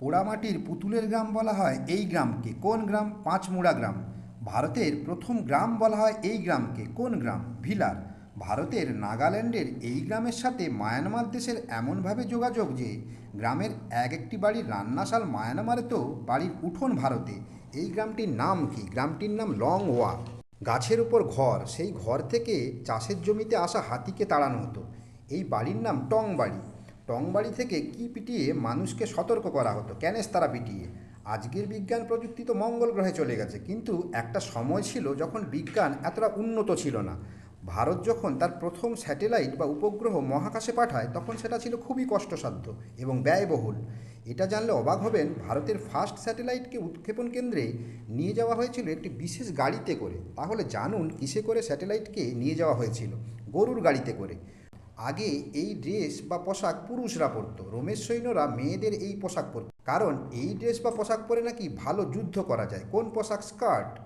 পোড়ামাটির পুতুলের গ্রাম বলা হয় এই গ্রামকে। কোন গ্রাম? পাঁচমুড়া গ্রাম। ভারতের প্রথম গ্রাম বলা হয় এই গ্রামকে। কোন গ্রাম? ভিলার। ভারতের নাগাল্যান্ডের এই গ্রামের সাথে মায়ানমার দেশের এমনভাবে যোগাযোগ যে, গ্রামের এক একটি বাড়ির রান্নাশাল মায়ানমারে তো বাড়ির উঠোন ভারতে। এই গ্রামটির নাম কি? গ্রামটির নাম লং ওয়া গাছের উপর ঘর। সেই ঘর থেকে চাষের জমিতে আসা হাতিকে তাড়ানো হতো। এই বাড়ির নাম টং বাড়ি টংবাড়ি থেকে কি পিটিয়ে মানুষকে সতর্ক করা হতো? ক্যানেস তারা পিটিয়ে? আজকের বিজ্ঞান প্রযুক্তি তো মঙ্গল গ্রহে চলে গেছে, কিন্তু একটা সময় ছিল যখন বিজ্ঞান এতটা উন্নত ছিল না। ভারত যখন তার প্রথম স্যাটেলাইট বা উপগ্রহ মহাকাশে পাঠায়, তখন সেটা ছিল খুবই কষ্টসাধ্য এবং ব্যয়বহুল। এটা জানলে অবাক হবেন, ভারতের ফার্স্ট স্যাটেলাইটকে উৎক্ষেপণ কেন্দ্রে নিয়ে যাওয়া হয়েছিল একটি বিশেষ গাড়িতে করে। তাহলে জানুন কিসে করে স্যাটেলাইটকে নিয়ে যাওয়া হয়েছিল? গরুর গাড়িতে করে। আগে এই ড্রেস বা পোশাক পুরুষরা পরতো, রোমের সৈন্যরা মেয়েদের এই পোশাক পরত। কারণ এই ড্রেস বা পোশাক পরে নাকি ভালো যুদ্ধ করা যায়। কোন পোশাক? স্কার্ট।